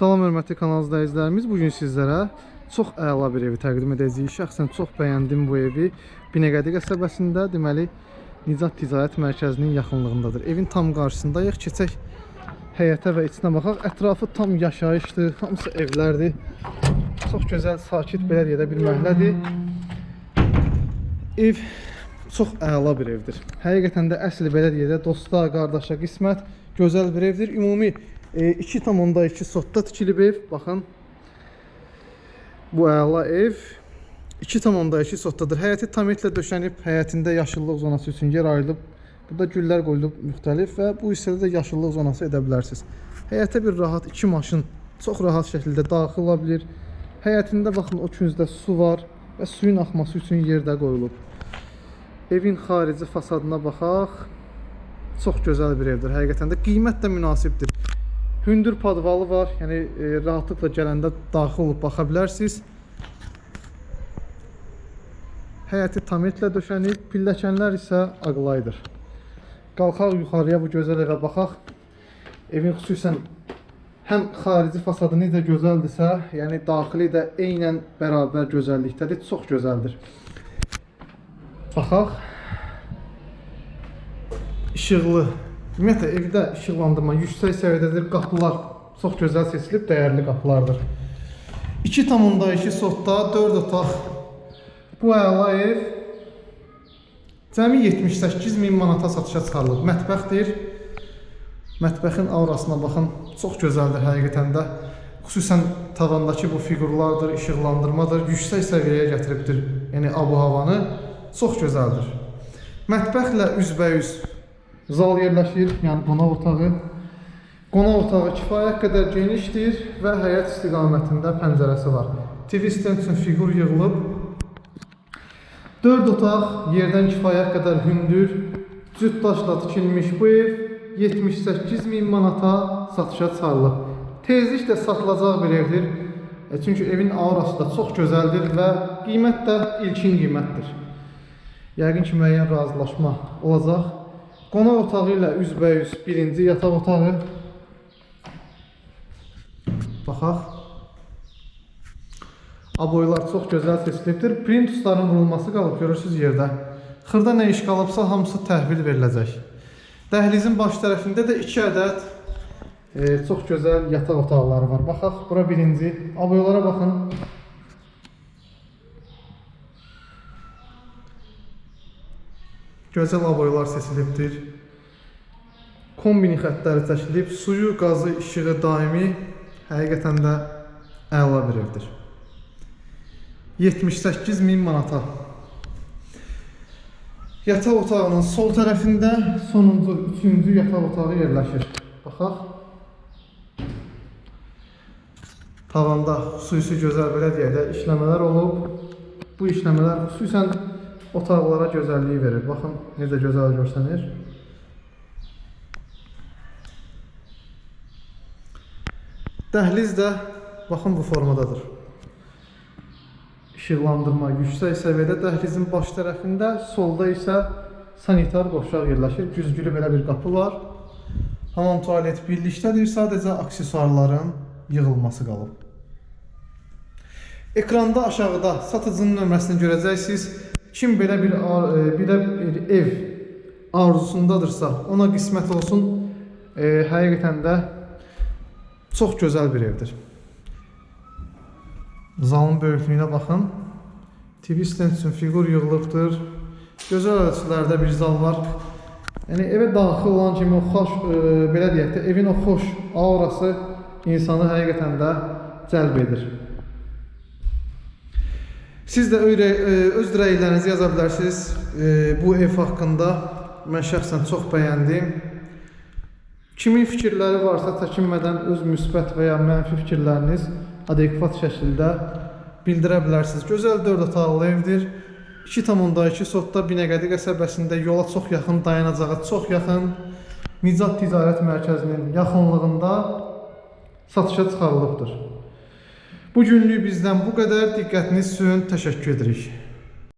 Salam hörmətli kanal izləyicilərimiz. Bu gün sizlərə çox bir evi təqdim edəcəyik. Şəxsən çox bəyəndim bu evi. Binəqədi qəsəbəsində, deməli, Nicat Ticarət Mərkəzinin yaxınlığındadır. Evin tam qarşısındayıq. Keçək həyətə və içinə baxaq. Ətrafı tam yaşayışdır, hamısı evlərdir. Çox gözəl, sakit belə deyə də bir məhəllədir. Ev çox əla bir evdir. Həqiqətən də əsl belə deyə də dosta, qardaşa qismət gözəl bir evdir. Ümumi e, 2,2 sotda tikilib ev. Baxın. Bu əla ev 2,2 sotdadır. Həyəti tamamilə döşənib, həyətində yaşıllıq zonası üçün yer ayrılıb. Burada güllər qoyulub müxtəlif və bu hissədə də yaşıllıq zonası edə bilərsiniz. Həyətə bir rahat 2 maşın çox rahat şəkildə daxil ola bilir. Həyətində baxın o küncdə su var və suyun axması üçün yer də qoyulub. Evin xarici fasadına baxaq. Çox gözəl bir evdir. Həqiqətən də qiymət də münasibdir. Hündür padvalı var. Yəni e, rahatlıqla gələndə daxil olub baxa bilərsiniz. Həyəti tamamilə döşənib, pilləkənlər isə ağlaydır. Qalxaq yuxarıya bu gözəl evə baxaq. Evin xüsusən həm xarici fasadı necə gözəldirsə, yəni daxili də eynən bərabər gözəllikdədir. Çox gözəldir. Baxaq. İşıqlı. Ümumiyyətlə evdə işıqlandırma yüksək səviyyədədir. Qapılar çox gözəl seçilib, dəyərli qapılardır. 2,2 sotda 4 otaq. Bu əla ev cəmi 78 min manata satışa çıxarılıb. Mətbəxdir. Mətbəxin aurasına baxın. Çox gözəldir həqiqətən də. Xüsusən tavandakı bu fiqurlardır, işıqlandırmadır, yüksək səviyyəyə gətiribdir. Yəni abu-havanı çox gözəldir. Mətbəxlə üzbəüz zal yerləşir, yəni qonaq otağı. Qonaq otağı kifayət qədər genişdir və həyət istiqamətində pəncərəsi var. TV stand üçün fiqur yığılıb. 4 otaq yerdən kifayət qədər hündür, cüt daşla tikilmiş bu ev 78 min manata satışa çıxarılıb. Tezliklə satılacaq bir evdir. E, çünki evin aurası da çox gözəldir və qiymət də ilkin qiymətdir. Yəqin ki, müəyyən razılaşma olacaq. Qonaq otağı ilə üzbəüz birinci yataq otağı. Baxaq. Aboylar çox gözəl seçilibdir. Printusların vurulması qalıb görürsüz yerdə. Xırda nə iş qalıbsa hamısı təhvil veriləcək. Dəhlizin baş tərəfində də 2 ədəd e, çox gözəl yataq otaqları var. Baxaq, bura birinci. Aboylara baxın. Gözəl aboylar seçilibdir. Kombini xəttləri çəkilib, suyu, qazı, işığı daimi həqiqətən də əla bir evdir. 78 min manata. Yataq otağının sol tərəfində sonuncu, üçüncü yataq otağı yerləşir. Baxaq. Tavanda xüsusi gözəl belə deyək də işləmələr olub. Bu işləmələr xüsusən otaqlara gözəlliyi verir. Baxın necə gözəl görsənir. Dəhliz də baxın bu formadadır. İşıqlandırma yüksək səviyyədə dəhlizin baş tərəfində, solda isə sanitar qovşaq yerləşir. Güzgülü belə bir qapı var. Hamam tualet birlikdədir. Sadəcə aksesuarların yığılması qalıb. Ekranda aşağıda satıcının nömrəsini görəcəksiniz. Kim belə bir e, belə bir ev arzusundadırsa, ona qismət olsun. E, həqiqətən də çox gözəl bir evdir. Zalın böyüklüyünə baxın. TV stand üçün fiqur yığılıbdır. Gözəl ölçülərdə bir zal var. Yəni evə daxil olan kimi o xoş, e, belə deyək də, evin o xoş aurası insanı həqiqətən də cəlb edir. Siz də öyle, e, öz rəylərinizi yaza bilərsiniz e, bu ev haqqında. Mən şəxsən çox bəyəndim. Kimin fikirləri varsa çəkinmədən öz müsbət və ya mənfi fikirləriniz adekvat şəkildə bildirə bilərsiniz. Gözəl 4 otaqlı evdir. 2,2 sotda Binəqədi qəsəbəsində yola çox yaxın, dayanacağa çox yaxın Nicat Ticarət Mərkəzinin yaxınlığında satışa çıxarılıbdır. Bu günlük bizdən bu qədər. Diqqətiniz üçün təşəkkür edirik.